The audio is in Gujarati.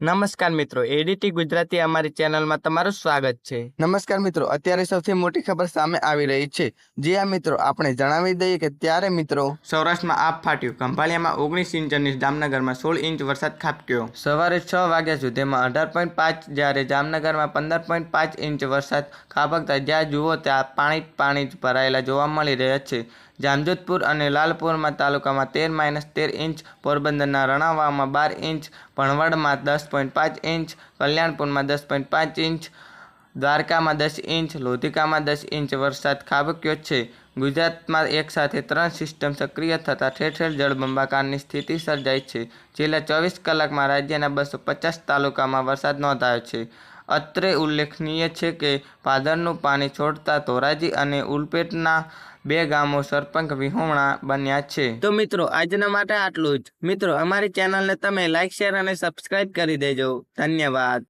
નમસ્કાર મિત્રો એડીટી ગુજરાતી અમારી ચેનલમાં તમારું સ્વાગત છે. નમસ્કાર મિત્રો અત્યારે સૌથી મોટી ખબર સામે આવી રહી છે. જે આ મિત્રો આપણે જણાવી દઈએ કે ત્યારે મિત્રો સૌરાષ્ટ્રમાં આપ ફાટ્યું. ખંભાળિયામાં ઓગણીસ ઇંચ અને જામનગરમાં સોળ ઇંચ વરસાદ ખાબક્યો. સવારે છ વાગ્યા સુધીમાં અઢાર પોઈન્ટ પાંચ જ્યારે જામનગરમાં પંદર પોઈન્ટ પાંચ ઇંચ વરસાદ ખાબકતા જ્યાં જુઓ ત્યાં પાણી પાણી જ ભરાયેલા જોવા મળી રહ્યા છે. જામજોધપુર અને લાલપુરમાં તાલુકામાં તેર માઇનસ તેર ઇંચ પોરબંદરના રણાવામાં બાર ઇંચ ભણવડમાં દસ પોઈન્ટ પાંચ ઇંચ, કલ્યાણપુરમાં દસ પોઈન્ટ પાંચ ઇંચ, દ્વારકામાં દસ ઇંચ, લોધિકામાં દસ ઇંચ વરસાદ ખાબક્યો છે. ગુજરાતમાં એકસાથે ત્રણ સિસ્ટમ સક્રિય થતાં ઠેર ઠેર જળબંબાકારની સ્થિતિ સર્જાઈ છે. છેલ્લા ચોવીસ કલાકમાં રાજ્યના બસો પચાસ તાલુકામાં વરસાદ નોંધાયો છે. અત્રે ઉલ્લેખનીય છે કે પાદરનું પાણી છોડતા ધોરાજી અને ઉલપેટના બે ગામો સરપંચ વિહોણા બન્યા છે. તો મિત્રો, આજના માટે આટલું જ. મિત્રો, અમારી ચેનલને તમે લાઈક શેર અને સબસ્ક્રાઈબ કરી દેજો. ધન્યવાદ.